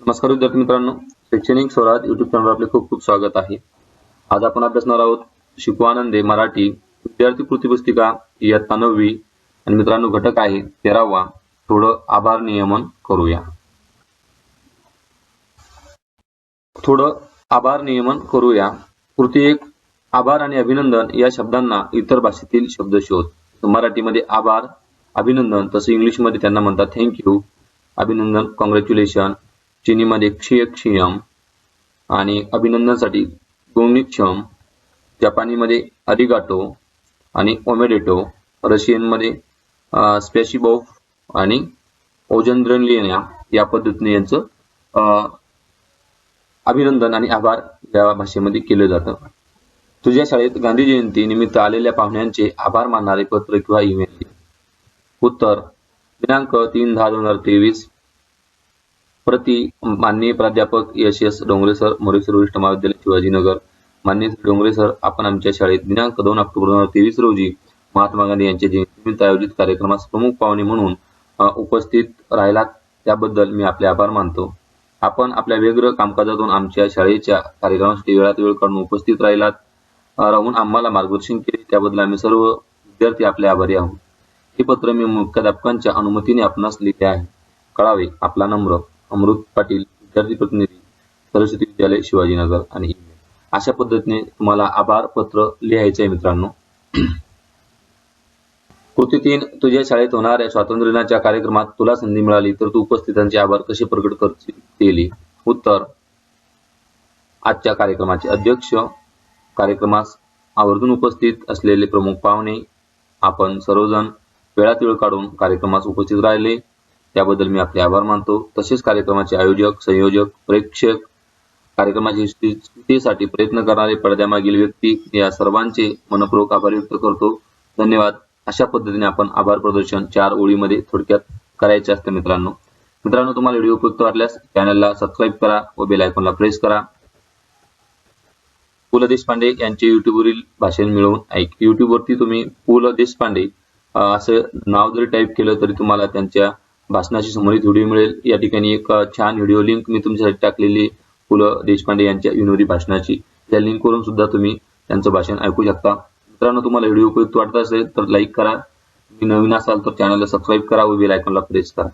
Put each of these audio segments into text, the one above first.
नमस्कार विद्यार्थी मित्रांनो. शैक्षणिक स्वराज युट्यूब चॅनलवर आपले खूप खूप स्वागत आहे. आज आपण अभ्यासणार आहोत शिकवानंदे मराठी विद्यार्थी कृती पुस्तिका इयत्ता नववी आणि मित्रांनो घटक आहे तेरावा. थोडं आभार नियमन करूया. थोडं आभार नियमन करूया. कृती एक आभार आणि अभिनंदन या शब्दांना इतर भाषेतील शब्द शोध. मराठीमध्ये आभार अभिनंदन तसं इंग्लिशमध्ये त्यांना म्हणतात थँक्यू अभिनंदन कॉंग्रॅच्युलेशन चीनीमध्ये क्षीय क्षियम आणि अभिनंदनसाठी गोंगनिक्षम जपानीमध्ये अरिगाटो आणि ओमेडेटो रशियनमध्ये स्पॅशिबोफ आणि ओजंद्रलिया या पद्धतीने यांचं अभिनंदन आणि आभार या भाषेमध्ये केलं जातं. तुझ्या शाळेत गांधी जयंती निमित्त आलेल्या पाहुण्यांचे आभार मानणारे पत्र किंवा ईमेल उत्तर दिनांक तीन दहा दोन हजार तेवीस प्रति माननीय प्राध्यापक यश एस डोंगरे सर मोरेश्वर वरिष्ठ महाविद्यालय शिवाजीनगर माननीय डोंगरे सर आपण आमच्या शाळेत दिनांक दोन ऑक्टोबर दोन हजार तेवीस रोजी महात्मा गांधी यांच्या जयंतीनिमित्त आयोजित कार्यक्रमास प्रमुख पाहुणे म्हणून उपस्थित राहिलात. त्याबद्दल मी आपले आभार मानतो. आपण आपल्या वेगळं कामकाजातून आमच्या शाळेच्या कार्यक्रमासाठी वेळात वेळ काढून उपस्थित राहिलात. राहून आम्हाला मार्गदर्शन केले. त्याबद्दल आम्ही सर्व विद्यार्थी आपले आभारी आहोत. हे पत्र मी मुख्याध्यापकांच्या अनुमतीने आपणास लिहिले आहे. कळावे आपला नम्र. अमृत पाटील विद्यार्थी प्रतिनिधी सरस्वती विद्यालय शिवाजीनगर आणि ईमेल अशा पद्धतीने तुम्हाला आभार पत्र लिहायचे आहे मित्रांनो. कृती तीन तुझ्या शाळेत होणाऱ्या स्वातंत्र्य दिनाच्या कार्यक्रमात तुला संधी मिळाली तर तू उपस्थितांचे आभार कसे प्रकट करशील? उत्तर. आजच्या कार्यक्रमाचे अध्यक्ष. कार्यक्रमास आवर्जून उपस्थित असलेले प्रमुख पाहुणे. आपण सर्वजण वेळात वेळ काढून कार्यक्रमास उपस्थित राहिले. त्याबद्दल मी आपले आभार मानतो. तसेच कार्यक्रमाचे आयोजक संयोजक प्रेक्षक कार्यक्रमाची स्थितीसाठी प्रयत्न करणारे पडद्यामागील व्यक्ती या सर्वांचे मनपूर्वक आभार व्यक्त करतो. धन्यवाद. अशा पद्धतीने आपण आभार प्रदर्शन चार ओळीमध्ये थोडक्यात करायचे असते मित्रांनो. मित्रांनो तुम्हाला व्हिडिओ उपयुक्त वाटल्यास चॅनलला सबस्क्राईब करा व बेल आयकॉनला प्रेस करा. पु ल देशपांडे यांचे युट्यूबवरील भाषण मिळवून ऐक. युट्यूबवरती तुम्ही पु ल देशपांडे असं नाव जरी टाईप केलं तरी तुम्हाला त्यांच्या भाषणाशी संबंधित व्हिडिओ मिळेल. या ठिकाणी एक छान व्हिडिओ लिंक मी तुमच्यासाठी टाकलेली पु ल देशपांडे यांच्या विनोदी भाषणाची. त्या लिंकवरून सुद्धा तुम्ही त्यांचं भाषण ऐकू शकता. मित्रांनो तुम्हाला व्हिडिओ उपयुक्त वाटत असेल तर लाईक करा. तुम्ही नवीन असाल तर चॅनलला सबस्क्राईब करा व बेल आयकॉनला प्रेस करा.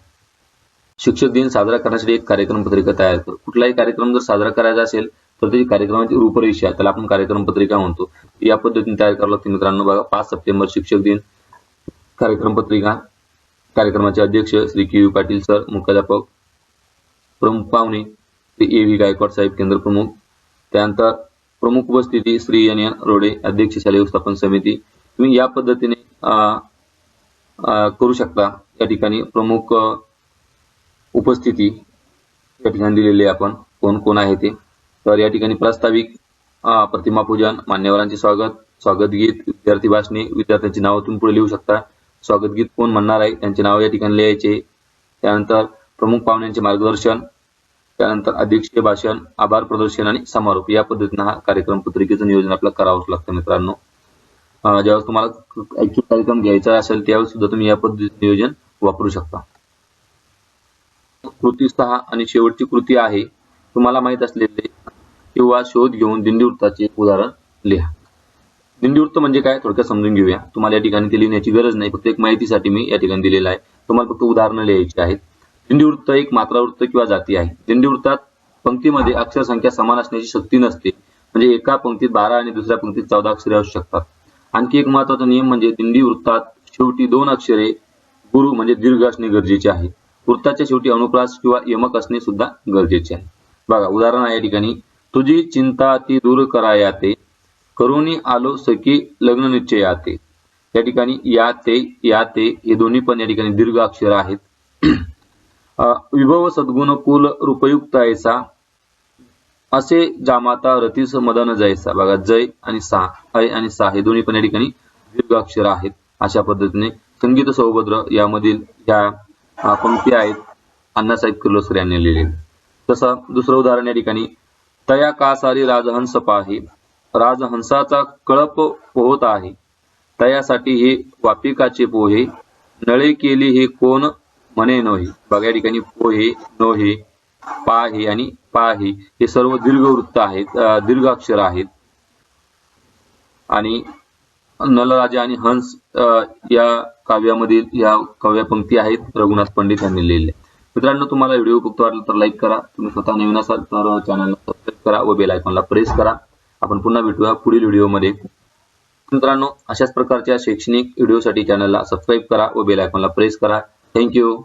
शिक्षक दिन साजरा करण्यासाठी एक कार्यक्रम पत्रिका तयार कर. कुठलाही कार्यक्रम जर साजरा करायचा असेल तर त्याची कार्यक्रमाची रूपरेषा त्याला आपण कार्यक्रम पत्रिका म्हणतो. या पद्धतीने तयार करावं लागते मित्रांनो. बघा पाच सप्टेंबर शिक्षक दिन कार्यक्रम पत्रिका. कार्यक्रमाचे अध्यक्ष Shri K V Patil sir मुख्याध्यापक प्रमुख पाहुणे श्री ए व्ही गायकवाड साहेब केंद्र प्रमुख. त्यानंतर प्रमुख उपस्थिती श्री एन एन रोडे अध्यक्ष शालेय व्यवस्थापन समिती. तुम्ही या पद्धतीने करू शकता. या ठिकाणी प्रमुख उपस्थिती या ठिकाणी दिलेली आहे आपण. कोण कोण आहे ते? तर या ठिकाणी प्रास्ताविक प्रतिमापूजन प्रतिमा पूजन मान्यवरांचे स्वागत स्वागत गीत विद्यार्थी भाषणे विद्यार्थ्यांची नावं तुम्ही पुढे लिहू शकता. स्वागतगीत कोण म्हणणार आहे? त्यांचे नाव या ठिकाणी लिहायचे. त्यानंतर प्रमुख पाहुण्यांचे मार्गदर्शन. त्यानंतर अध्यक्षीय भाषण आभार प्रदर्शन आणि समारोप. या पद्धतीनं हा कार्यक्रम पत्रिकेचं नियोजन आपल्याला करावंच लागतं मित्रांनो. ज्यावेळेस तुम्हाला ऍक्च्युअल कार्यक्रम घ्यायचा असेल त्यावेळेस सुद्धा तुम्ही या पद्धतीचं नियोजन वापरू शकता. कृती सहा आणि शेवटची कृती आहे. तुम्हाला माहीत असलेले किंवा शोध घेऊन दिंडी वृत्ताचे उदाहरण लिहा. दिंडीवृत्त म्हणजे काय? थोडक्यात समजून घेऊया. तुम्हाला या ठिकाणी ते लिहिण्याची गरज नाही. फक्त एक माहितीसाठी मी या ठिकाणी दिलेला आहे. तुम्हाला फक्त उदाहरणं लिहायची आहेत. दिंडीवृत्त एक मात्रावृत्त किंवा जाती आहे. दिंडीवृत्तात पंक्तीमध्ये अक्षर संख्या समान असण्याची शक्ती नसते. म्हणजे एका पंक्तीत बारा आणि दुसऱ्या पंक्तीत चौदा अक्षरे असू शकतात. आणखी एक महत्त्वाचा नियम म्हणजे दिंडी वृत्तात शेवटी दोन अक्षरे गुरु म्हणजे दीर्घ असणे गरजेचे आहे. वृत्ताच्या शेवटी अनुप्रास किंवा यमक असणे सुद्धा गरजेचे आहे. बघा उदाहरण आहे या ठिकाणी. तुझी चिंता ती दूर करायाते. करुणी आलो सखी लग्न निश्चयाते या ठिकाणी या ते या ते हे दोन्ही पण या ठिकाणी दीर्घ अक्षर आहेत. विभव सद्गुण कुल रूपयुक्त ऐसा असे जामाता रतीस मदन जयसा. बघा जय आणि सा अय आणि सा हे दोन्ही पण या ठिकाणी दीर्घ अक्षर आहेत अशा पद्धतीने. संगीत सौभद्र यामधील ह्या पंक्ती आहेत. अण्णासाहेब किर्लोस्कर यांनी लिहिले तसं दुसरं उदाहरण या ठिकाणी तया का सारी राजहंस पाही. राजहंसाचा कळप पोहत आहे. तयासाठी हे वापिकाचे पोहे नळे केली हे कोण म्हणे नोहे. बघा या ठिकाणी पोहे नोहे पाहे आणि पाहे हे सर्व दीर्घ वृत्त आहेत दीर्घाक्षर दीर्घ अक्षर आहेत. आणि नलराजा आणि हंस या काव्यामधील या काव्यपंक्ती आहेत रघुनाथ पंडित यांनी लिहिल्या मित्रांनो तुम्हाला व्हिडिओ फक्त वाटला तर लाईक करा. तुम्ही स्वतः नवीन असाल तर चॅनलला सबस्क्राईब करा व बेल आयकॉनला प्रेस करा. आपण पुन्हा भेटूया पुढील व्हिडिओमध्ये. मित्रांनो अशाच प्रकारच्या शैक्षणिक व्हिडिओसाठी चॅनलला सबस्क्राईब करा व बेल आयकॉनला प्रेस करा. थँक्यू